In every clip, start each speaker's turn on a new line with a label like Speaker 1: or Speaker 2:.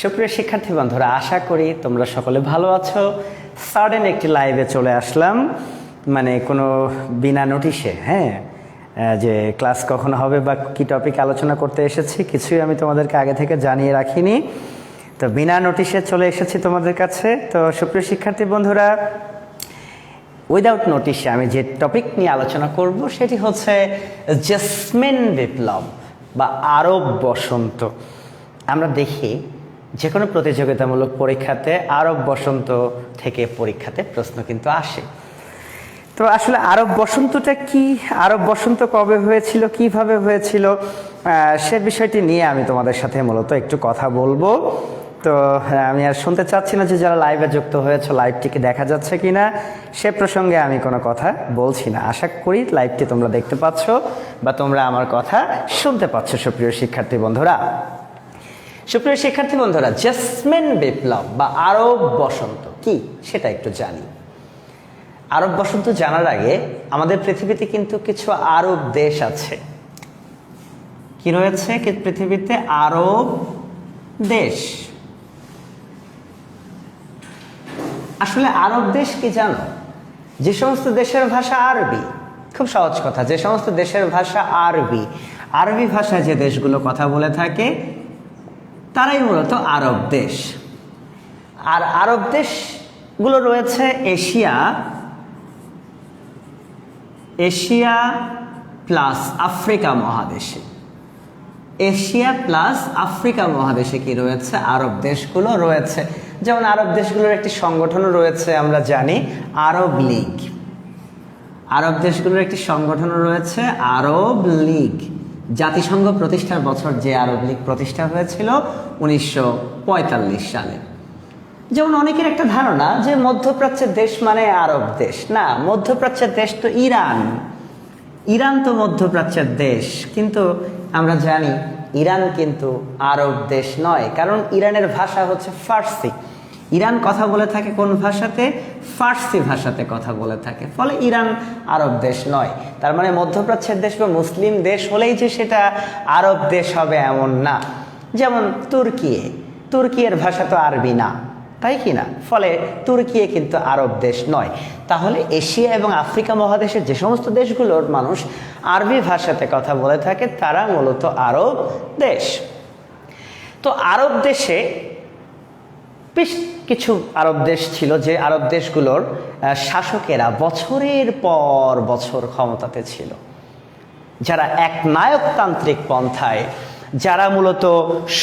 Speaker 1: সুপ্রিয় শিক্ষার্থী বন্ধুরা, আশা করি তোমরা সকলে ভালো আছো। সাডেন একটি লাইভে চলে আসলাম মানে কোনো বিনা নোটিশে হ্যাঁ? যে ক্লাস কখন হবে বা কি টপিক আলোচনা করতে এসেছি, কিছুই আমি তোমাদেরকে আগে থেকে জানিয়ে রাখিনি। তো বিনা নোটিশে চলে এসেছি তোমাদের কাছে। তো সুপ্রিয় শিক্ষার্থী বন্ধুরা উইদাউট নোটিশে আমি যে টপিক নিয়ে আলোচনা করব, সেটি হচ্ছে জেসমিন বিপ্লব বা আরব বসন্ত। আমরা দেখি যে কোনো প্রতিযোগিতামূলক পরীক্ষাতে আরব বসন্ত থেকে পরীক্ষাতে প্রশ্ন কিন্তু আসে। তো আসলে আরব বসন্তটা কি? আরব বসন্ত কবে হয়েছিল? কীভাবে হয়েছিল? সে বিষয়টি নিয়ে আমি তোমাদের সাথে মূলত একটু কথা বলব। তো আমি আর শুনতে চাচ্ছি না যে যারা লাইভে যুক্ত হয়েছে লাইভটিকে দেখা যাচ্ছে কিনা, সে প্রসঙ্গে আমি কোনো কথা বলছি না। আশা করি লাইভটি তোমরা দেখতে পাচ্ছ বা তোমরা আমার কথা শুনতে পাচ্ছ, সুপ্রিয় শিক্ষার্থী বন্ধুরা। সুপ্রিয় শিক্ষার্থী বন্ধুরা, জেসমিন বিপ্লব বা আরব বসন্ত, কি? সেটা একটু জানি। আরব বসন্ত জানার আগে আমাদের পৃথিবীতে কিন্তু কিছু আরব দেশ আছে। কি রয়েছে? পৃথিবীতে? আরব দেশ। আসলে আরব দেশ কি জানো? যে সমস্ত দেশের ভাষা আরবি। খুব সহজ কথা, যে সমস্ত দেশের ভাষা আরবি। আরবি ভাষায় যে দেশগুলো কথা বলে থাকে তারাই মূলত আরব দেশ। আর আরব দেশগুলো রয়েছে এশিয়া। এশিয়া প্লাস আফ্রিকা মহাদেশে। এশিয়া প্লাস আফ্রিকা মহাদেশে কি রয়েছে? আরব দেশগুলো রয়েছে। যেমন আরব দেশগুলোর একটি সংগঠনও রয়েছে, আমরা জানি, আরব লীগ। আরব দেশগুলোর একটি সংগঠনও রয়েছে, আরব লীগ। জাতিসংঘ প্রতিষ্ঠার বছর যে আরব লীগ প্রতিষ্ঠা হয়েছিল উনিশশো পঁয়তাল্লিশ সালে। যেমন অনেকের একটা ধারণা যে মধ্যপ্রাচ্যের দেশ মানে আরব দেশ। না, মধ্যপ্রাচ্যের দেশ তো ইরান। ইরান তো মধ্যপ্রাচ্যের দেশ, কিন্তু আমরা জানি ইরান কিন্তু আরব দেশ নয়, কারণ ইরানের ভাষা হচ্ছে ফার্সি। ইরান কথা বলে থাকে কোন ভাষাতে? ফার্সি ভাষাতে কথা বলে থাকে। ফলে ইরান আরব দেশ নয়। তার মানে মধ্যপ্রাচ্যের দেশ বা মুসলিম দেশ হলেই যে সেটা আরব দেশ হবে এমন না। যেমন তুর্কিয়ে তুর্কিয়ের ভাষা তো আরবি না, তাই কি না? ফলে তুর্কিয়ে কিন্তু আরব দেশ নয়। তাহলে এশিয়া এবং আফ্রিকা মহাদেশের যে সমস্ত দেশগুলোর মানুষ আরবি ভাষাতে কথা বলে থাকে, তারা মূলত আরব দেশ। তো আরব দেশে বেশ কিছু আরব দেশ ছিল যে আরব দেশগুলোর শাসকেরা বছরের পর বছর ক্ষমতাতে ছিল। যারা এক নায়কতান্ত্রিক পন্থায়, যারা মূলত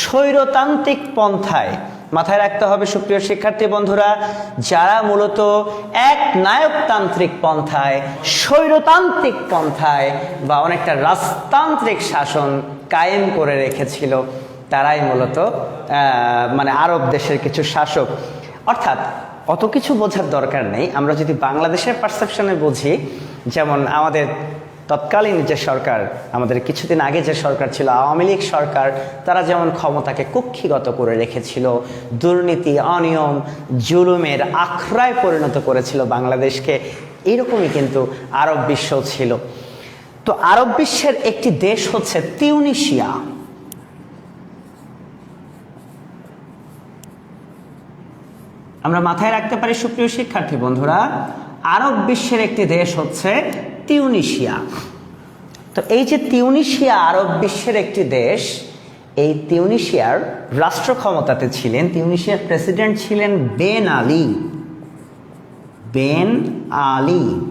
Speaker 1: স্বৈরতান্ত্রিক পন্থায় মাথায় রাখতে হবে সুপ্রিয় শিক্ষার্থী বন্ধুরা, যারা মূলত এক নায়কতান্ত্রিক পন্থায়, স্বৈরতান্ত্রিক পন্থায় বা অনেকটা রাজতান্ত্রিক শাসন কায়েম করে রেখেছিল। তারাই মূলত মানে আরব দেশের কিছু শাসক। অর্থাৎ অত কিছু বোঝার দরকার নেই। আমরা যদি বাংলাদেশের পারসেপশনে বুঝি, যেমন আমাদের তৎকালীন যে সরকার, আমাদের কিছুদিন আগে যে সরকার ছিল, আওয়ামী লীগ সরকার, তারা যেমন ক্ষমতাকে কুক্ষিগত করে রেখেছিল, দুর্নীতি, অনিয়ম, জুলুমের আখড়ায় পরিণত করেছিল বাংলাদেশকে, এইরকমই কিন্তু আরব বিশ্ব ছিল। তো আরব বিশ্বের একটি দেশ হচ্ছে তিউনিশিয়া। আমরা মাথায় রাখতে পারি, সুপ্রিয় শিক্ষার্থী বন্ধুরা, আরব বিশ্বের একটি দেশ হচ্ছে তিউনিশিয়া। তো এই যে তিউনিশিয়া আরব বিশ্বের একটি দেশ, এই তিউনিশিয়ার রাষ্ট্র ক্ষমতাতে ছিলেন, তিউনিশিয়ার প্রেসিডেন্ট ছিলেন বেন আলী। Ben Ali.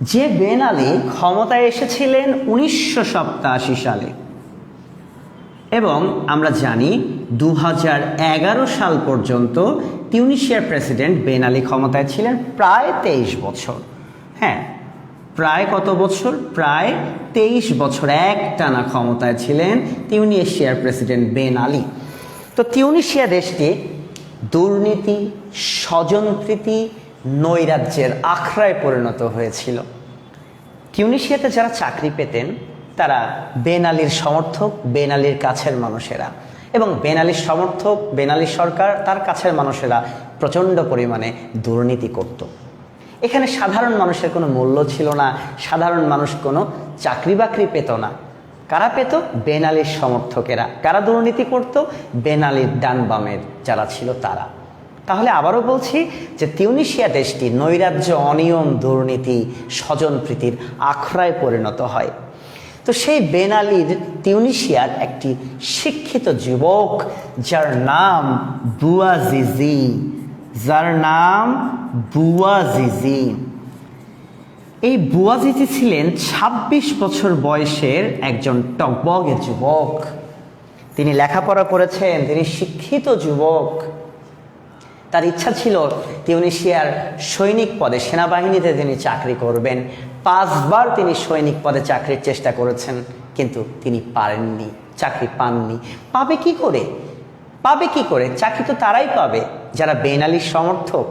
Speaker 1: যে বেন আলী ক্ষমতায় এসেছিলেন উনিশশো সালে। এবং আমরা জানি দু হাজার এগারো সাল পর্যন্ত তিউনিশিয়ার প্রেসিডেন্ট বেন আলী ক্ষমতায় ছিলেন প্রায় তেইশ বছর। হ্যাঁ প্রায় কত বছর? প্রায় তেইশ বছর এক টানা ক্ষমতায় ছিলেন তিউনিশিয়ার প্রেসিডেন্ট বেন আলী। তো তিউনিশিয়া দেশটি দুর্নীতি, স্বজনপ্রীতি, নৈরাজ্যের আখড়ায় পরিণত হয়েছিল। টিউনিশিয়াতে যারা চাকরি পেতেন তারা বেন আলীর সমর্থক বেন আলীর কাছের মানুষেরা। এবং বেন আলীর সমর্থক বেন আলীর সরকার তার কাছের মানুষেরা প্রচণ্ড পরিমাণে দুর্নীতি করত। এখানে সাধারণ মানুষের কোনো মূল্য ছিল না, সাধারণ মানুষ কোনো চাকরি বাকরি পেত না। কারা পেত? বেনালির সমর্থকেরা। কারা দুর্নীতি করত? বেনালির ডান বামের যারা ছিল তারা। তাহলে আবারও বলছি যে তিউনিশিয়া দেশটি নৈরাজ্য, অনিয়ম, দুর্নীতি, স্বজনপ্রীতির আখড়ায় পরিণত হয়। তো সেই বেনালির তিউনিশিয়ার একটি শিক্ষিত যুবক, যার নাম বুয়াজিজি, যার নাম বুয়াজিজি। এই বুয়াজিজি ছিলেন ২৬ বছর বয়সের একজন টকবগে যুবক। তিনি লেখাপড়া করেছেন, তিনি শিক্ষিত যুবক। তার ইচ্ছা ছিল তিউনিশিয়ার সৈনিক পদে সেনাবাহিনীতে তিনি চাকরি করবেন। পাঁচবার তিনি সৈনিক পদে চাকরির চেষ্টা করেছেন, কিন্তু তিনি পারেননি, চাকরি পাননি। পাবে কি করে? পাবে কি করে? চাকরি তো তারাই পাবে। যারা বেনালির সমর্থক,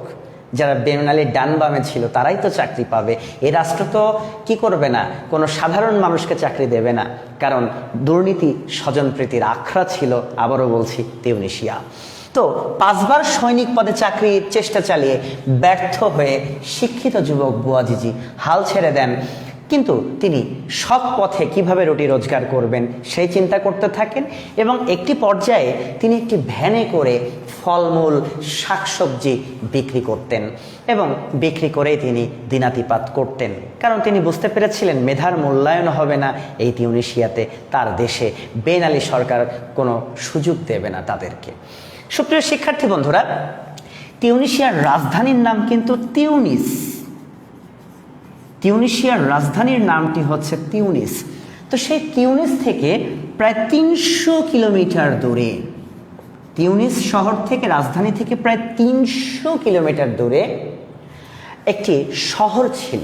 Speaker 1: যারা বেনালির ডান বামে ছিল, তারাই তো চাকরি পাবে। এ রাষ্ট্র তো কি করবে না? কোনো সাধারণ মানুষকে চাকরি দেবে না। কারণ দুর্নীতি, স্বজনপ্রীতির আখড়া ছিল, আবারও বলছি, তিউনিশিয়া। তো পাঁচবার সৈনিক পদে চাকরির চেষ্টা চালিয়ে ব্যর্থ হয়ে শিক্ষিত যুবক বুয়াজিজি হাল ছেড়ে দেন। কিন্তু তিনি সব পথে কীভাবে রুটি রোজগার করবেন সেই চিন্তা করতে থাকেন এবং একটি পর্যায়ে তিনি একটি ভ্যানে করে ফলমূল, শাকসবজি বিক্রি করতেন এবং বিক্রি করেই তিনি দিনাতিপাত করতেন। কারণ তিনি বুঝতে পেরেছিলেন মেধার মূল্যায়ন হবে না এই তিউনিশিয়াতে, তার দেশে বেনালি সরকার কোনো সুযোগ দেবে না তাদেরকে। সুপ্রিয় শিক্ষার্থী বন্ধুরা, তিউনিশিয়ার রাজধানীর নাম কিন্তু তিউনিস। তিউনিশিয়ার রাজধানীর নামটি হচ্ছে তিউনিস। তো সেই তিউনিস থেকে প্রায় তিনশো কিলোমিটার দূরে, তিউনিস শহর থেকে রাজধানী থেকে প্রায় তিনশো কিলোমিটার দূরে একটি শহর ছিল।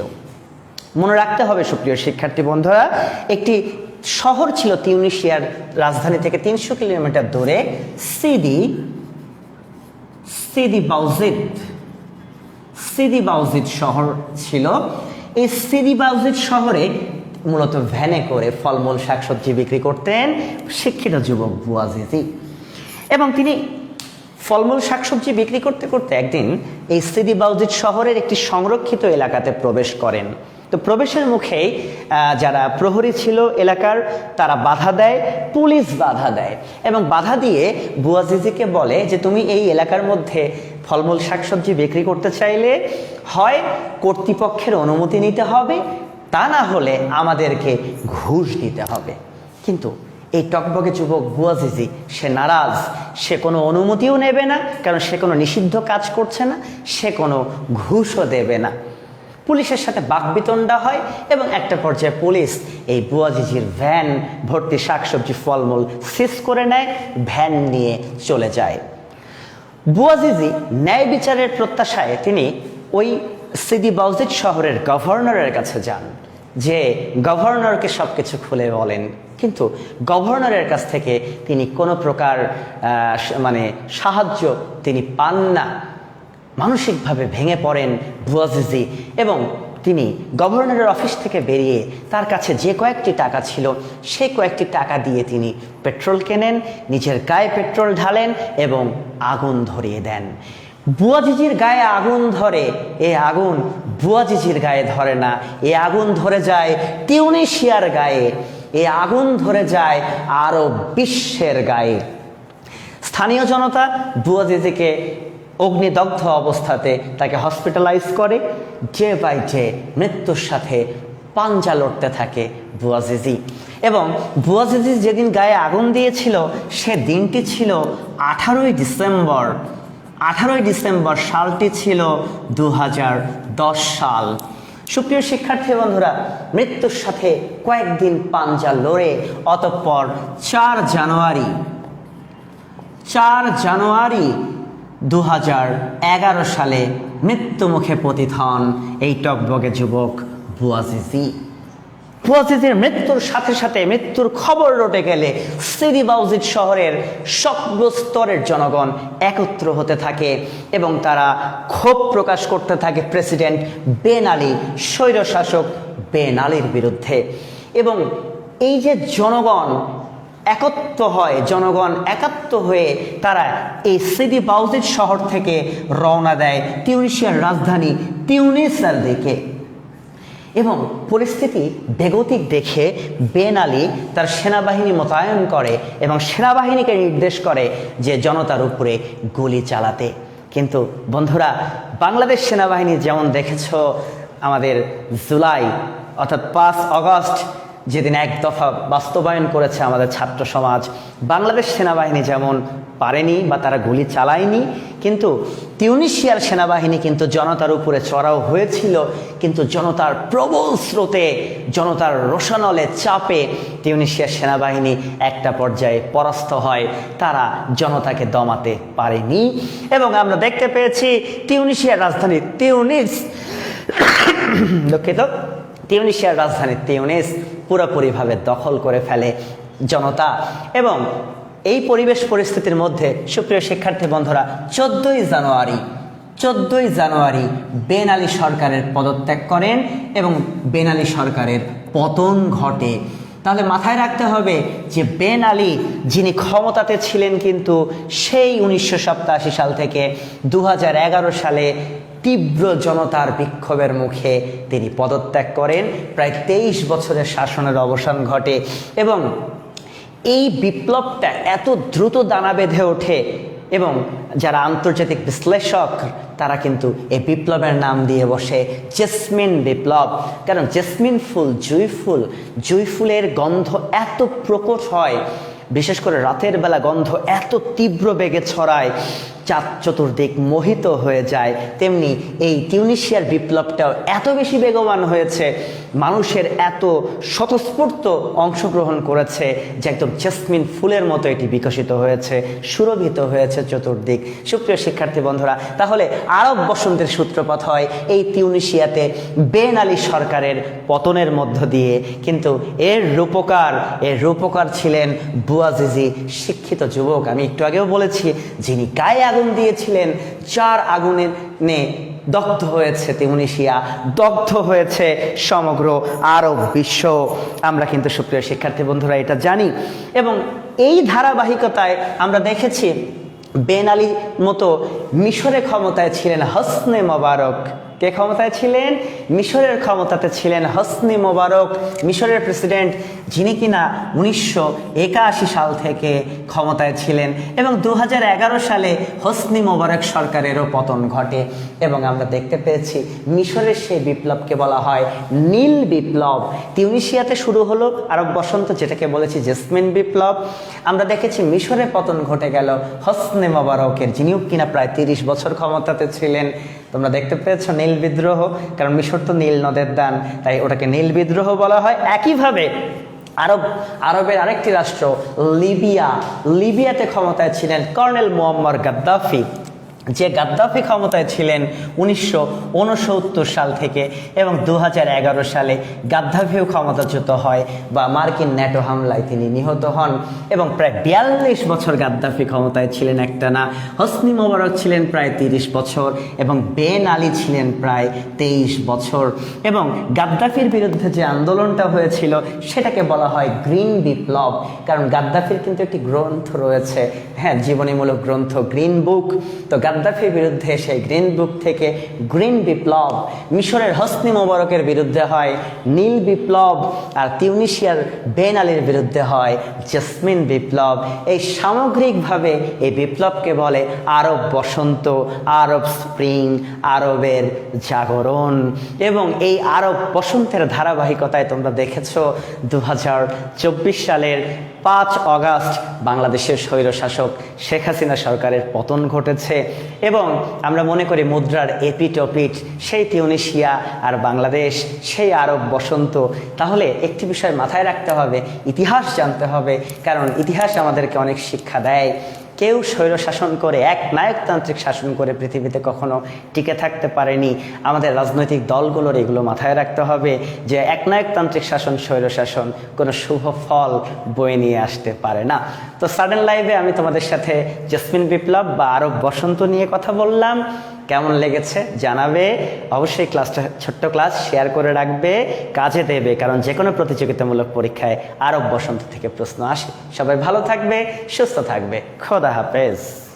Speaker 1: মনে রাখতে হবে সুপ্রিয় শিক্ষার্থী বন্ধুরা, একটি শহর ছিল তিউনিশিয়ার রাজধানী থেকে তিনশো কিলোমিটার দূরে সিদি সিদি বাউজিদ। সিদি বাউজিদ শহর ছিল। এই সিদি বাউজিদ শহরে মূলত ভ্যানে করে ফলমূল, শাকসবজি বিক্রি করতেন শিক্ষিত যুবক বুয়াজিজি এবং তিনি ফলমূল, শাকসবজি বিক্রি করতে করতে একদিন এই সিদি বাউজিদ শহরের একটি সংরক্ষিত এলাকাতে প্রবেশ করেন। তো প্রবেশের মুখেই যারা প্রহরী ছিল এলাকার, তারা বাধা দেয়, পুলিশ বাধা দেয়। এবং বাধা দিয়ে বুয়াজিজিকে বলে যে, তুমি এই এলাকার মধ্যে ফলমূল, শাকসবজি বিক্রি করতে চাইলে হয় কর্তৃপক্ষের অনুমতি নিতে হবে, তা না হলে আমাদেরকে ঘুষ দিতে হবে। কিন্তু এই টকবগে যুবক বুয়াজিজি সে নারাজ। সে কোনো অনুমতিও নেবে না, কারণ সে কোনো নিষিদ্ধ কাজ করছে না, সে কোনো ঘুষও দেবে না। পুলিশের সাথে বাকবিতণ্ডা হয় এবং একটা পর্যায়ে পুলিশ এই বুয়াজিজির ভ্যান ভর্তি শাকসবজি ফলমূল সিজ করে নেয়, ভ্যান নিয়ে চলে যায়। বুয়াজিজি ন্যায় বিচারের প্রত্যাশায় তিনি ওই সিদি বাউজিদ শহরের গভর্নরের কাছে যান, যে গভর্নরকে সব কিছু খুলে বলেন। কিন্তু গভর্নরের কাছ থেকে তিনি কোনো প্রকার মানে সাহায্য তিনি পান না। মানসিকভাবে ভেঙে পড়েন বুয়াজিজি এবং তিনি গভর্নরের অফিস থেকে বেরিয়ে তার কাছে যে কয়েকটি টাকা ছিল, সেই কয়েকটি টাকা দিয়ে তিনি পেট্রোল কেনেন, নিজের গায়ে পেট্রোল ঢালেন এবং আগুন ধরিয়ে দেন। বুয়াজিজির গায়ে আগুন ধরে, এ আগুন বুয়াজিজির গায়ে ধরে না, এ আগুন ধরে যায় টিউনিশিয়ার গায়ে, এ আগুন ধরে যায় আরও বিশ্বের গায়ে। স্থানীয় জনতা বুয়াজিজিকে অগ্নিদগ্ধ অবস্থাতে তাকে হসপিটালাইজ করে ডে বাই ডে মৃত্যুর সাথে পাঞ্জা লড়তে থাকে বুয়াজিজি। এবং বুয়াজিজি যেদিন গায়ে আগুন দিয়েছিল, সে দিনটি ছিল আঠারোই ডিসেম্বর। আঠারোই ডিসেম্বর সালটি ছিল দু হাজার দশ সাল। সুপ্রিয় শিক্ষার্থী বন্ধুরা, মৃত্যুর সাথে কয়েকদিন পাঞ্জা লড়ে, অতঃপর চার জানুয়ারি চার জানুয়ারি দু সালে মৃত্যুমুখে পতিত হন এই টকবগে যুবক বুয়াজিজি বুয়াজিজির মৃত্যুর সাথে সাথে মৃত্যুর খবর রটে গেলে সিরি বাউজিদ শহরের সর্ব স্তরের জনগণ একত্র হতে থাকে এবং তারা ক্ষোভ প্রকাশ করতে থাকে প্রেসিডেন্ট বেন আলী, স্বৈরশাসক বেন আলীর বিরুদ্ধে। এবং এই যে জনগণ একত্র হয়, জনগণ একাত্ম হয়ে তারা এই সিদি বাউজিদ শহর থেকে রওনা দেয় তিউনিশিয়ার রাজধানী তিউনিসের দিকে। এবং পরিস্থিতি বেগতিক দেখে বেন আলী তার সেনাবাহিনী মোতায়েন করে এবং সেনাবাহিনীকে নির্দেশ করে যে জনতার উপরে গুলি চালাতে। কিন্তু বন্ধুরা, বাংলাদেশ সেনাবাহিনী যেমন দেখেছ, আমাদের জুলাই অর্থাৎ পাঁচ অগস্ট যেদিন এক দফা বাস্তবায়ন করেছে আমাদের ছাত্র সমাজ, বাংলাদেশ সেনাবাহিনী যেমন পারেনি বা তারা গুলি চালায়নি, কিন্তু তিউনিশিয়ার সেনাবাহিনী কিন্তু জনতার উপরে চড়াও হয়েছিল, কিন্তু জনতার প্রবল স্রোতে, জনতার রোশানলে চাপে তিউনিশিয়ার সেনাবাহিনী একটা পর্যায়ে পরাস্ত হয়, তারা জনতাকে দমাতে পারেনি। এবং আমরা দেখতে পেয়েছি তিউনিশিয়ার রাজধানী তিউনিস, দুঃখিত। তিউনিশিয়ার রাজধানী তিউনিস পুরোপুরিভাবে দখল করে ফেলে জনতা। এবং এই পরিবেশ পরিস্থিতির মধ্যে সুপ্রিয় শিক্ষার্থী বন্ধুরা, চোদ্দই জানুয়ারি চোদ্দই জানুয়ারি বেন আলী সরকারের পদত্যাগ করেন এবং বেন আলী সরকারের পতন ঘটে। তাহলে মাথায় রাখতে হবে যে বেন আলী যিনি ক্ষমতাতে ছিলেন কিন্তু সেই উনিশশো সাতাশি সাল থেকে দু হাজার এগারো সালে তীব্র জনতার বিক্ষোভের মুখে তিনি পদত্যাগ করেন। প্রায় তেইশ বছরের শাসনের অবসান ঘটে এবং এই বিপ্লবটা এত দ্রুত দানা বেঁধে ওঠে এবং যারা আন্তর্জাতিক বিশ্লেষক, তারা কিন্তু এই বিপ্লবের নাম দিয়ে বসে। জেসমিন বিপ্লব কারণ জেসমিন ফুল, জুই ফুল, জুই ফুলের গন্ধ এত প্রকট হয়। বিশেষ করে রাতের বেলা গন্ধ এত তীব্র বেগে ছড়ায়, চাঁদ চতুর্দিক মোহিত হয়ে যায়। তেমনি এই টিউনিশিয়ার বিপ্লবটাও এত বেশি বেগবান হয়েছে মানুষের এত স্বতঃস্ফূর্ত অংশগ্রহণ করেছে যে একদম জেসমিন ফুলের মতো এটি বিকশিত হয়েছে, সুরভিত হয়েছে চতুর্দিক। সুপ্রিয় শিক্ষার্থী বন্ধুরা, তাহলে আরব বসন্তের সূত্রপাত হয় এই তিউনিশিয়াতে বেন আলী সরকারের পতনের মধ্য দিয়ে। কিন্তু এর রূপকার এর রূপকার ছিলেন বুয়াজিজি শিক্ষিত যুবক। আমি একটু আগেও বলেছি, যিনি গায়ে আগুন দিয়েছিলেন চার আগুনে নে দগ্ধ হয়েছে তিউনিশিয়া দগ্ধ হয়েছে সমগ্র আরব বিশ্ব। আমরা কিন্তু সুপ্রিয় শিক্ষার্থী বন্ধুরা এটা জানি। এবং এই ধারাবাহিকতায় আমরা দেখেছি বেন আলীর মতো মিশরে ক্ষমতায় ছিলেন হসনে মোবারক। কে ক্ষমতায় ছিলেন? মিশরের ক্ষমতাতে ছিলেন হসনি মোবারক। মিশরের প্রেসিডেন্ট, যিনি কিনা উনিশশো একাশি সাল থেকে ক্ষমতায় ছিলেন এবং দু হাজার এগারো সালে হসনি মোবারক সরকারেরও পতন ঘটে। এবং আমরা দেখতে পেয়েছি মিশরের সেই বিপ্লবকে বলা হয় নীল বিপ্লব। তিউনিশিয়াতে শুরু হলো আরব বসন্ত, যেটাকে বলেছি জেসমিন বিপ্লব। আমরা দেখেছি মিশরে পতন ঘটে গেল হসনে মোবারকের, যিনিও কিনা প্রায় তিরিশ বছর ক্ষমতাতে ছিলেন। তোমরা দেখতে পেয়েছ নীল বিদ্রোহ, কারণ মিশর তো নীল নদের দান, তাই ওটাকে নীল বিদ্রোহ বলা হয়। একইভাবে আরব, আরবের আরেকটি রাষ্ট্র, লিবিয়া। লিবিয়াতে ক্ষমতায় ছিলেন কর্নেল মোহাম্মদ গাদ্দাফি। যে গাদ্দাফি ক্ষমতায় ছিলেন উনিশশো উনসত্তর সাল থেকে এবং দু হাজার এগারো সালে গাদ্দাফিও ক্ষমতাচ্যুত হয় বা মার্কিন ন্যাটো হামলায় তিনি নিহত হন এবং প্রায় বিয়াল্লিশ বছর গাদ্দাফি ক্ষমতায় ছিলেন একটা না হসনি মোবারক ছিলেন প্রায় তিরিশ বছর এবং বেন আলী ছিলেন প্রায় তেইশ বছর। এবং গাদ্দাফির বিরুদ্ধে যে আন্দোলনটা হয়েছিল, সেটাকে বলা হয় গ্রিন বিপ্লব। কারণ গাদ্দাফির কিন্তু একটি গ্রন্থ রয়েছে। হ্যাঁ জীবনীমূলক গ্রন্থ, গ্রিন বুক। তো গাদ্দাফির বিরুদ্ধে সেই গ্রিন বুক থেকে গ্রিন বিপ্লব, মিশরের হসনি মোবারকের বিরুদ্ধে হয়, নীল বিপ্লব আর তিউনিশিয়ার বেন আলীর বিরুদ্ধে হয় জেসমিন বিপ্লব। এই সামগ্রিকভাবে এই বিপ্লবকে বলে আরব বসন্ত, আরব স্প্রিং, আরবের জাগরণ। এবং এই আরব বসন্তের ধারাবাহিকতায় তোমরা দেখেছ দু হাজার চব্বিশ সালের পাঁচ অগাস্ট বাংলাদেশের স্বৈরশাসক শেখ হাসিনা সরকারের পতন ঘটেছে। এবং আমরা মনে করি মুদ্রার এপিট ওপিট সেই তিউনিশিয়া আর বাংলাদেশ, সেই আরব বসন্ত। তাহলে একটি বিষয় মাথায় রাখতে হবে, ইতিহাস জানতে হবে, কারণ ইতিহাস আমাদেরকে অনেক শিক্ষা দেয়। কেউ স্বৈর শাসন করে, এক নায়কতান্ত্রিক শাসন করে পৃথিবীতে কখনো টিকে থাকতে পারেনি। আমাদের রাজনৈতিক দলগুলোর এগুলো মাথায় রাখতে হবে যে এক নায়কতান্ত্রিক শাসন স্বৈর শাসন কোনো শুভ ফল বয়ে নিয়ে আসতে পারে না। তো সাডেন লাইভে আমি তোমাদের সাথে জেসমিন বিপ্লব বা আরব বসন্ত নিয়ে কথা বললাম। কেমন লেগেছে জানাবে। অবশ্যই ক্লাসটা ছোট্ট ক্লাস শেয়ার করে রাখবে, কাজে দেবে, কারণ যে কোনো প্রতিযোগিতামূলক পরীক্ষায় আরব বসন্ত থেকে প্রশ্ন আসে। সবাই ভালো থাকবে, সুস্থ থাকবে। খোদা হাফেজ।